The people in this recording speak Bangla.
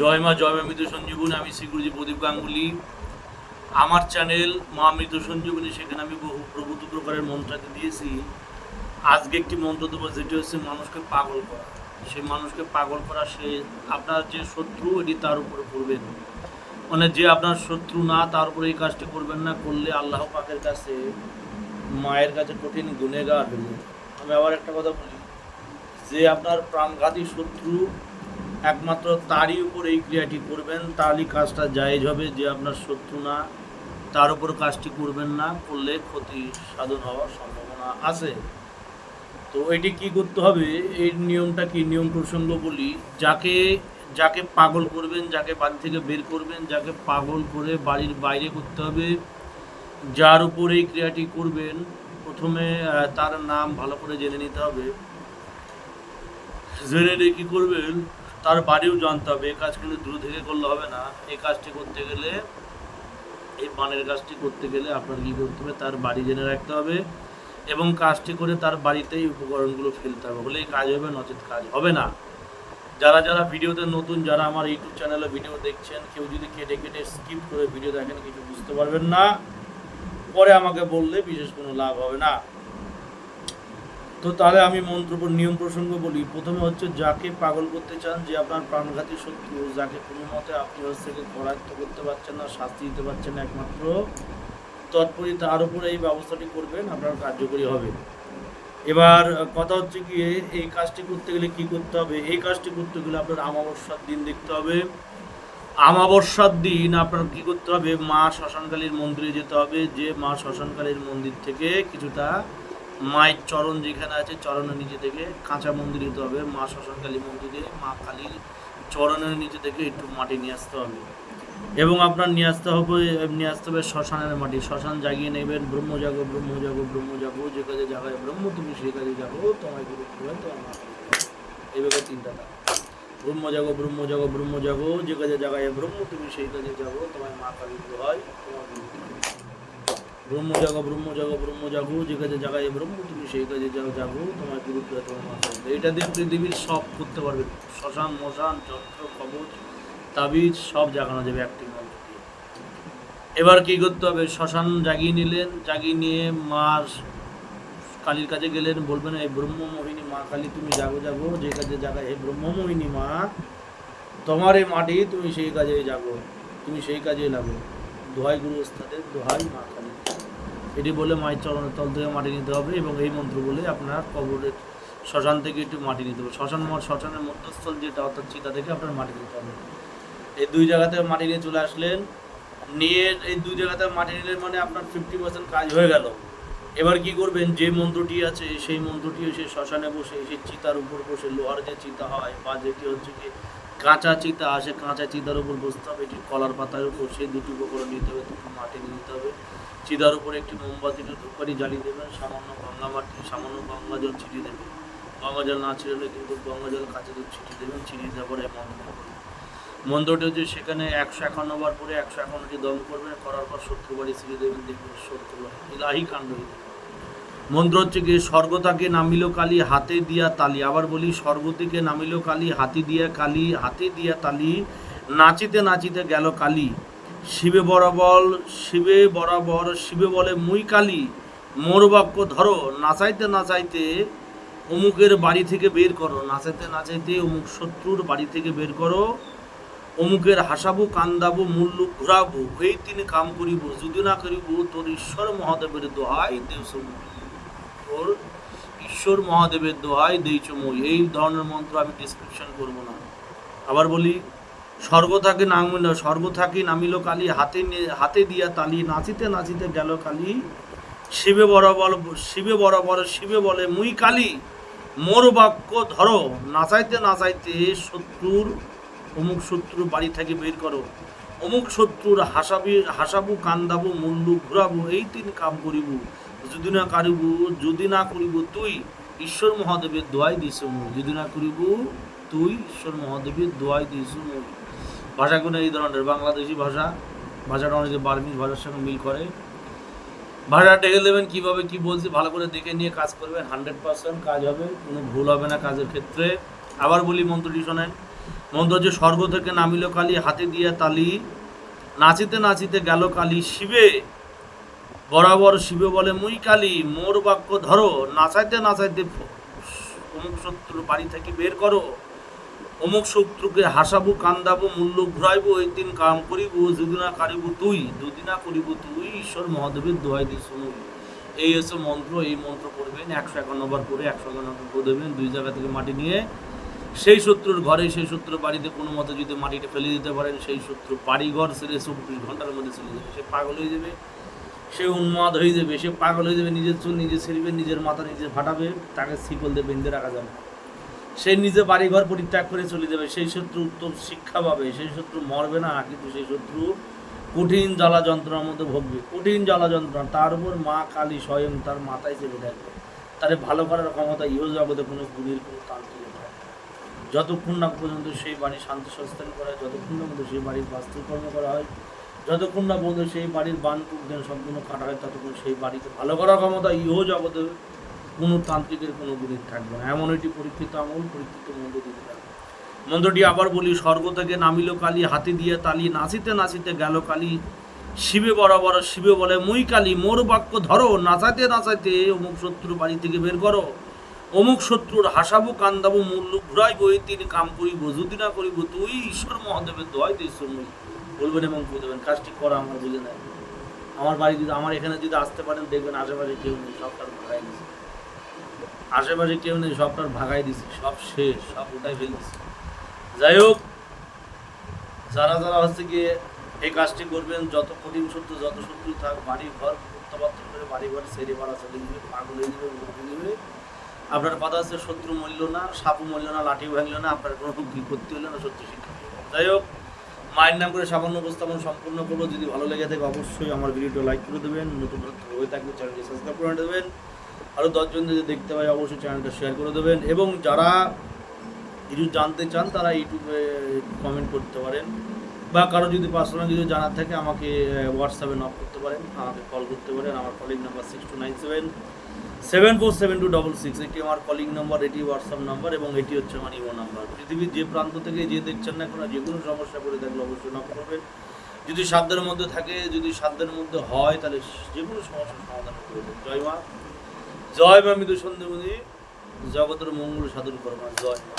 জয় মা জয় মা মৃত সঞ্জীবনী, আমি শ্রী গুরুজি প্রদীপ গাঙ্গুলি। আমার চ্যানেল মা মৃত সঞ্জীবনী, সেখানে আমি বহু প্রভূত প্রকারের মন্ত্রাকে দিয়েছি। আজকে একটি মন্ত্র দেবো, যেটি হচ্ছে মানুষকে পাগল করা। সেই মানুষকে পাগল করা, সে আপনার যে শত্রু, এটি তার উপরে করবেন মানে যে আপনার শত্রু না, তার উপরে এই কাজটি করবেন না, করলে আল্লাহ পাকের কাছে, মায়ের কাছে কঠিন গুণেগার হলো আমি আবার একটা কথা বলি, যে আপনার প্রাণঘাতী শত্রু একমাত্র তারই উপর এই ক্রিয়াটি করবেন তাহলেই কাজটা জায়েজ হবে যে আপনার শত্রু না, তার উপর কাজটি করবেন না, করলে ক্ষতি সাধন হওয়ার সম্ভাবনা আছে। তো এটি কি করতে হবে? এই নিয়মটা কি? নিয়ম প্রসঙ্গ বলি, যাকে যাকে পাগল করবেন, যাকে বাড়ি থেকে বের করবেন, যাকে পাগল করে বাড়ির বাইরে করতে হবে, যার উপর এই ক্রিয়াটি করবেন, প্রথমে তার নাম ভালো করে জেনে নিতে হবে। জেনে কী করবেন? তার বাড়িও জানতে হবে এই কাজ কিন্তু দূর থেকে করলে হবে না। এই কাজটি করতে গেলে, এই পানের কাজটি করতে গেলে আপনার কী করতে হবে? তার বাড়ি জেনে রাখতে হবে এবং কাজটি করে তার বাড়িতেই উপকরণগুলো ফেলতে হবে। বলে এই কাজ হবে, নচেত কাজ হবে না। যারা যারা ভিডিওতে নতুন, যারা আমার ইউটিউব চ্যানেলে ভিডিও দেখছেন, কেউ যদি কেটে কেটে স্কিপ করে ভিডিও দেখেন, কিছু বুঝতে পারবেন না। পরে আমাকে বললে বিশেষ কোনো লাভ হবে না। তো তাহলে আমি মন্ত্র নিয়ম প্রসঙ্গ বলি। প্রথমে হচ্ছে যাকে পাগল করতে চান, যে আপনার প্রাণঘাতী শত্রু, যাকে কোনো মতে আপনি হচ্ছে করায়ত্ত করতে পারছেন না, শাস্তি দিতে পারছেন না একমাত্র, তৎপরই তার উপরে এই ব্যবস্থাটি করবেন, আপনার কার্যকরী হবে। এবার কথা হচ্ছে কি, এই কাজটি করতে গেলে কি করতে হবে? এই কাজটি করতে গেলে আপনার আমাবস্যার দিন দেখতে হবে। আমাবস্যার দিন আপনার কি করতে হবে? মা শ্মশানকালীর মন্দিরে যেতে হবে। যে মা শ্মশানকালীর মন্দির থেকে কিছুটা মায়ের চরণ যেখানে আছে, চরণের নিচে থেকে কাঁচা মন্দির দিতে হবে, মা শ্মশান শ্মশানকালী মন্দিরে মা কালীর চরণের নিচে থেকে একটু মাটি নিয়ে আসতে হবে। এবং আপনার নিয়ে আসতে হবে, নিয়ে আসতে হবে শ্মশানের মাটি। শ্মশান জাগিয়ে নেবেন, ব্রহ্ম জাগো ব্রহ্ম জাগো ব্রহ্ম জাগো, যে কাজে জাগায় ব্রহ্ম, তুমি সেই কাজে যাব তোমায় গুরু করবে তোমার মা এইভাবে তিনটা দাও ব্রহ্ম জাগো ব্রহ্ম জাগো ব্রহ্ম জাগো, যে কাজে জাগায় ব্রহ্ম, তুমি সেই কাজে যাব তোমার মা কালী হয় তোমার। ব্রহ্ম জাগো ব্রহ্ম জাগো ব্রহ্ম জাগো যে কাজে জাগায় ব্রহ্ম, তুমি সেই কাজে যাও, জাগো, তোমার হয় তোমার মা কালী এইটা দিয়ে পৃথিবীর সব করতে পারবে। শ্মশান, মশান, যন্ত্র কবচ তাবিজ, সব জাগানো যাবে একটি মন্ত্র এবার কি করতে হবে? শ্মশান জাগিয়ে নিলেন, জাগিয়ে নিয়ে মার কালীর কাছে গেলেন, বলবেন, এই ব্রহ্মমোহিনী মা কালী, তুমি জাগো জাগো, যে কাজে জাগায় এই ব্রহ্মমোহিনী মা, তোমার এই মাটি, তুমি সেই কাজে যাগো তুমি সেই কাজে লাগো। দোহাই গুরু ওস্তাদের দোহাই মা কালী এটি বলে মায়ের চরণের তল থেকে মাটি নিতে হবে এবং এই মন্ত্র বলে আপনার কবরের শ্মশান থেকে একটু মাটি নিতে হবে। শ্মশান শ্মশানের মধ্যস্থল যেটা অর্থাৎ চিতা থেকে আপনার মাটি নিতে হবে। এই দুই জায়গাতে মাটি নিয়ে চলে আসলেন। নিয়ে এই দুই জায়গাতে মাটি নিলেন মানে আপনার ফিফটি পার্সেন্ট কাজ হয়ে গেল। এবার কি করবেন? যে মন্ত্রটি আছে, সেই মন্ত্রটি সেই শ্মশানে বসে সেই চিতার উপর বসে, লোহার যে চিতা হয় বা যেটি হচ্ছে কি কাঁচা চিতা আসে, কাঁচা চিতার উপর বসতে হবে এটি কলার পাতার উপর সেই দুটি উপকরণ নিতে হবে, দুটো মাটি নিতে হবে। চিতার উপর একটি মোমবাতি ধূপকাঠি জ্বালিয়ে দেবেন, সামান্য গঙ্গা মাটি, সামান্য গঙ্গা জল ছিটিয়ে দেবেন। গঙ্গা জল না ছিটালে কিন্তু গঙ্গা জল কাঁচা দুধ ছিটিয়ে দেবেন, ছিটিয়ে দেওয়ার পরে মন্ত্র মন্ত্রটি হচ্ছে সেখানে একশো একান্ন বার পরে একশো একান্নটি দম করবেন, করার পর শত্রু বাড়ি ছিঁড়ে দেবেন, দেখবেন শত্রু ইলাহি কাণ্ড হয়ে। মন্ত্র হচ্ছে কি, স্বর্গ তাকে নামিল কালী, হাতে দিয়া তালি। আবার বলি, স্বর্গ থেকে নামিল কালী, হাতি দিয়া কালী, হাতে দিয়া তালি, নাচিতে নাচিতে গেল কালী। শিবে বরাবর শিবে বরাবর, শিবে বলে মুই কালী। মোর বাক্য ধরো, নাচাইতে নাচাইতে অমুকের বাড়ি থেকে বের করো। নাচাইতে নাচাইতে অমুক শত্রুর বাড়ি থেকে বের করো। অমুকের হাসাবো, কান্দাবো, মূল্য ঘুরাবো এই তিনি কাম করিব, যদি না করিব, তোর ঈশ্বর মহাদেবের দোহাই দেব তোর ঈশ্বর মহাদেবের দোহাই দেইচময় এই ধরনের মন্ত্র আমি ডিসক্রিপশন করব না। আবার বলি, স্বর্গ থাকে নামিল স্বর্গ থাকি নামিল কালী, হাতে হাতে দিয়া তালি, নাচিতে নাচিতে গেল কালী। শিবে বরাবর শিবে বরাবর, শিবে বলে, মুই কালী, মোর বাক্য ধরো, নাচাইতে নাচাইতে শত্রুর, অমুক শত্রুর বাড়ি থেকে বের করো। অমুক শত্রুর হাসাবি, হাসাবু, কান্দাবু, মুল্লু, ঘুরাবো, এই তিন কাম করিব। যদি না কারিব, যদি না করিব তুই ঈশ্বর মহাদেবের দোয়াই দিস যদি না করিব তুই ঈশ্বর মহাদেবের দোয়াই দিস মুই ভাষাগুলো এই ধরনের? বাংলাদেশি ভাষা। ভাষাটা অনেকে বার্মিজ ভাষার সঙ্গে মিল করে। ভাষা টেকে দেবেন কীভাবে, কী বলছি, ভালো করে দেখে নিয়ে কাজ করবেন। হান্ড্রেড পার্সেন্ট কাজ হবে, কোনো ভুল হবে না কাজের ক্ষেত্রে। আবার বলি মন্ত্রটি শোনেন। মন্ত্র যে স্বর্গ থেকে নামিল কালী, হাতে দিয়ে তালি, নাচিতে নাচিতে গেল কালী শিবে। বরাবর শিবে বলে, মুই কালী, মোর বাক্য ধরো, নাচাইতে নাচাইতে অমুক শত্রুর বাড়ি থেকে বের করো। অমুক শত্রুকে হাসাবো, কান্দাবো, মূল্য ঘুরাইবো এই দিন কাম করিব যদি না কারিব তুই যদি না করিব তুই, ঈশ্বর মহাদেবের দোহাই দিয়ে শুনুন এই হচ্ছে মন্ত্র, এই মন্ত্র করবেন একশো একান্নবার করে একশো একান্নবার করে দেবেন, দুই জায়গা থেকে মাটি নিয়ে। সেই শত্রুর ঘরে, সেই শত্রুর বাড়িতে কোনো মতে যদি মাটিটা ফেলে দিতে পারেন, সেই শত্রু বাড়ি ঘর ছেড়ে চব্বিশ ঘণ্টার মধ্যে চলে যাবে, সে পাগল হয়ে যাবে। সে উন্মাদ হয়ে যাবে, সে পাগল হয়ে যাবে, নিজের চুল নিজে ছিঁড়বে, নিজের মাথা নিজে ফাটাবে, তাকে শিকল দিয়ে বেঁধে রাখা যাবে। সে নিজে বাড়িঘর পরিত্যাগ করে চলে যাবে, সেই শত্রু উত্তম শিক্ষা পাবে, সেই শত্রু মরবে না, কিন্তু সেই শত্রু কঠিন জ্বালা যন্ত্রণার মধ্যে ভোগবে কঠিন জ্বালা যন্ত্রণা, তার উপর মা কালী স্বয়ং তার মাথায় চেপে থাকবে তারে ভালো করার ক্ষমতা ইহ জগতে কোনো গুণের কোনো তান্ত্রিক না। যতক্ষণ না পর্যন্ত সেই বাড়ি শান্তি সস্থান করা হয়, যতক্ষণ না পর্যন্ত সেই বাড়ির বাস্তুকর্ম করা হয় যতক্ষণ না পর্যন্ত সেই বাড়ির বান কুজ্ঞান সম্পূর্ণ কাটা হয়, ততক্ষণ সেই বাড়িকে ভালো করার ক্ষমতা ইহ জগতে কোনো তান্ত্রিকের কোনো গুণের থাকবে না। এমন একটি পরীক্ষিত আমল, পরীক্ষিত মন্ত্র দিতে পারবে মন্ত্রটি আবার বলি, স্বর্গ থেকে নামিল কালী, হাতি দিয়ে তালি, নাচিতে নাচিতে গেল কালী, শিবে বরাবর শিবে বলে মুই কালী, মোর বাক্য ধরো, নাচাইতে নাচাইতে অমুক শত্রুর বাড়ি থেকে বের করো। অমুক শত্রুর হাসাবো, কান্দাবো মূল্য ঘুরাইবো এই তিনি কাম করিব যদি না করিব, তুই ঈশ্বর মহাদেবের দোয়াই দিস মুই বলবেন এবং দেবেন কাজটি করা আমার বুঝে নেয় আমার বাড়ি যদি, আমার এখানে যদি আসতে পারেন, দেখবেন আশেপাশে কেউ নেই সবটার ভাগাই দিছে। আশেপাশে কেউ নেই সবটার ভাগাই দিছে, সব শেষ, সব উঠাই ফেলছে যাই হোক, যারা যারা হচ্ছে গিয়ে এই কাজটি করবেন, যত কঠিন শত্রু যত শত্রু থাক, বাড়ি ঘর প্রত্যাবর্তন করে বাড়ি ঘর সেরে বাড়া চলে যাবে পাগল হয়ে যাবে মরে যাবে। আপনার কথা হচ্ছে শত্রু মূল্য না সাপু মূল্য না লাঠি ভাঙল না, আপনার কোনো কি করতে হলো না শত্রু শিক্ষা যাই হোক মায়ের নাম করে সামান্য উপস্থাপন সম্পূর্ণ করব। যদি ভালো লেগে থাকে অবশ্যই আমার ভিডিওটা লাইক করে দেবেন, নতুন হয়ে থাকলে চ্যানেলটি সাবস্ক্রাইব করে দেবেন আরও দশজন যদি দেখতে পাই অবশ্যই চ্যানেলটা শেয়ার করে দেবেন এবং যারা কিছু জানতে চান তারা ইউটিউবে কমেন্ট করতে পারেন বা কারও যদি পার্সোনাল কিছু জানার থাকে আমাকে হোয়াটসঅ্যাপে নক করতে পারেন, আমাকে কল করতে পারেন, আমার calling number six two nine seven seven four seven two double six এটি আমার কলিং নাম্বার এটি হোয়াটসঅ্যাপ নাম্বার এবং এটি হচ্ছে আমার ইমো নাম্বার পৃথিবীর যে প্রান্ত থেকে যে দেখছেন না কোনো যে কোনো সমস্যা করে থাকলে অবশ্যই নক করবেন। যদি সাধ্যের মধ্যে থাকে, যদি সাধ্যের মধ্যে হয়, তাহলে যে কোনো সমস্যার সমাধান করে দেবেন জয় মা। জয় মা মৃদু সন্ধ্যমণি জগতের মঙ্গল সাধন করমা জয় মা।